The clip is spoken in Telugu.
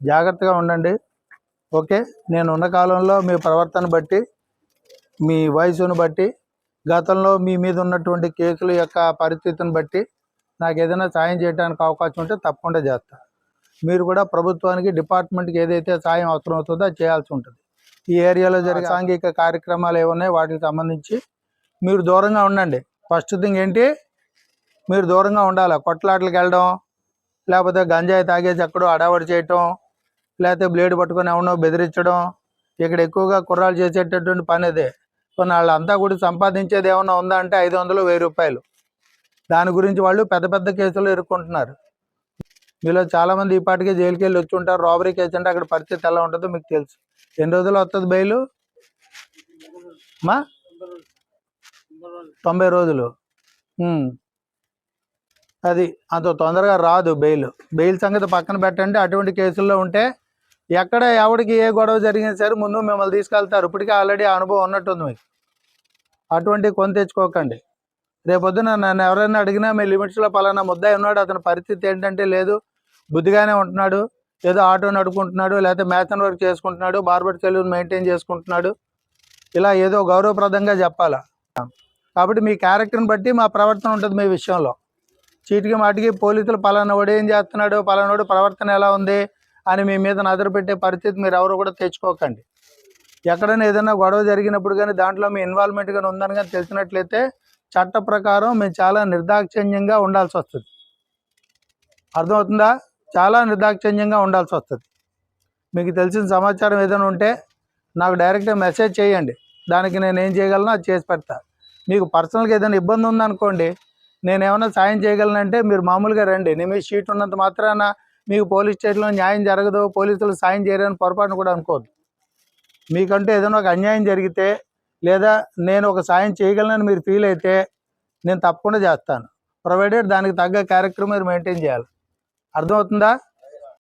జాగ్రత్తగా ఉండండి. ఓకే? నేను ఉన్న కాలంలో మీ ప్రవర్తన బట్టి మీ వయసును బట్టి గతంలో మీ మీద ఉన్నటువంటి కేసుల యొక్క పరిస్థితిని బట్టి నాకు ఏదైనా సాయం చేయడానికి అవకాశం ఉంటే తప్పకుండా చేస్తా. మీరు కూడా ప్రభుత్వానికి డిపార్ట్మెంట్కి ఏదైతే సాయం అవసరం అవుతుందో అది చేయాల్సి ఉంటుంది. ఈ ఏరియాలో జరిగే సాంఘిక కార్యక్రమాలు ఏమున్నాయి? వాటికి సంబంధించి మీరు దూరంగా ఉండండి. ఫస్ట్ థింగ్ ఏంటి? మీరు దూరంగా ఉండాలి? కొట్లాటలకు వెళ్ళడం లేకపోతే గంజాయి తాగేసి ఎక్కడో అడావడి చేయటం లేకపోతే బ్లేడ్ పట్టుకొని ఎవనో బెదిరించడం ఇక్కడ ఎక్కువగా కుర్రాలు చేసేటటువంటి పని అదే. కొన్ని వాళ్ళంతా కూడా సంపాదించేది ఏమన్నా ఉందా అంటే ఐదు వందలు వెయ్యి రూపాయలు. దాని గురించి వాళ్ళు పెద్ద పెద్ద కేసులు ఎదుర్కొంటున్నారు. మీలో చాలామంది ఈ పాటికే జైలుకి వెళ్ళి వచ్చి ఉంటారు. రాబరీ కేసు అంటే అక్కడ పరిస్థితి ఎలా ఉంటుందో మీకు తెలుసు. ఎన్ని రోజులు వస్తుంది బెయిల్? మా? తొంభై రోజులు. అది అంత తొందరగా రాదు బెయిల్. బెయిల్ సంగతి పక్కన పెట్టండి. అటువంటి కేసుల్లో ఉంటే ఎక్కడ ఎవడికి ఏ గొడవ జరిగినా సరే ముందు మిమ్మల్ని తీసుకెళ్తారు. ఇప్పటికే ఆల్రెడీ అనుభవం ఉన్నట్టుంది మీకు. అటువంటి కొని తెచ్చుకోకండి. రేపొద్దున నన్ను ఎవరైనా అడిగినా మీ లిమిట్స్లో పలానా ముద్దాయి ఉన్నాడు అతని పరిస్థితి ఏంటంటే లేదు బుద్ధిగానే ఉంటున్నాడు ఏదో ఆటో నడుపుకుంటున్నాడు లేకపోతే మ్యాథన్ వర్క్ చేసుకుంటున్నాడు బార్బర్ సెలూన్ మెయింటైన్ చేసుకుంటున్నాడు. ఇలా ఏదో గౌరవప్రదంగా చెప్పాలా? కాబట్టి మీ క్యారెక్టర్ని బట్టి మా ప్రవర్తన ఉంటుంది మీ విషయంలో. చీటికి మాటికి పోలీసులు పలానా వాడు ఏం చేస్తున్నాడు పలానా వాడు ప్రవర్తన ఎలా ఉంది అని మీ మీద నజరు పెట్టే పరిస్థితి మీరు ఎవరు కూడా తెచ్చుకోకండి. ఎక్కడైనా ఏదైనా గొడవ జరిగినప్పుడు కానీ దాంట్లో మీ ఇన్వాల్వ్మెంట్ కానీ ఉందని కానీ తెలిసినట్లయితే చట్ట ప్రకారం మేము చాలా నిర్దాక్షిణ్యంగా ఉండాల్సి వస్తుంది. అర్థమవుతుందా? చాలా నిర్దాక్షిణ్యంగా ఉండాల్సి వస్తుంది. మీకు తెలిసిన సమాచారం ఏదైనా ఉంటే నాకు డైరెక్ట్గా మెసేజ్ చేయండి. దానికి నేను ఏం చేయగలను అది చేసి పెడతా. మీకు పర్సనల్గా ఏదైనా ఇబ్బంది ఉందనుకోండి నేను ఏమైనా సాయం చేయగలనంటే మీరు మామూలుగా రండి. నేను మీ షీట్ ఉన్నంత మాత్రాన మీకు పోలీస్ స్టేషన్లో న్యాయం జరగదు పోలీసులు సాయం చేయరని పొరపాటును కూడా అనుకోవద్దు. మీకంటే ఏదైనా ఒక అన్యాయం జరిగితే లేదా నేను ఒక సాయం చేయగలనని మీరు ఫీల్ అయితే నేను తప్పకుండా చేస్తాను. ప్రొవైడెడ్ దానికి తగ్గ క్యారెక్టర్ మీరు మెయింటైన్ చేయాలి. అర్థమవుతుందా?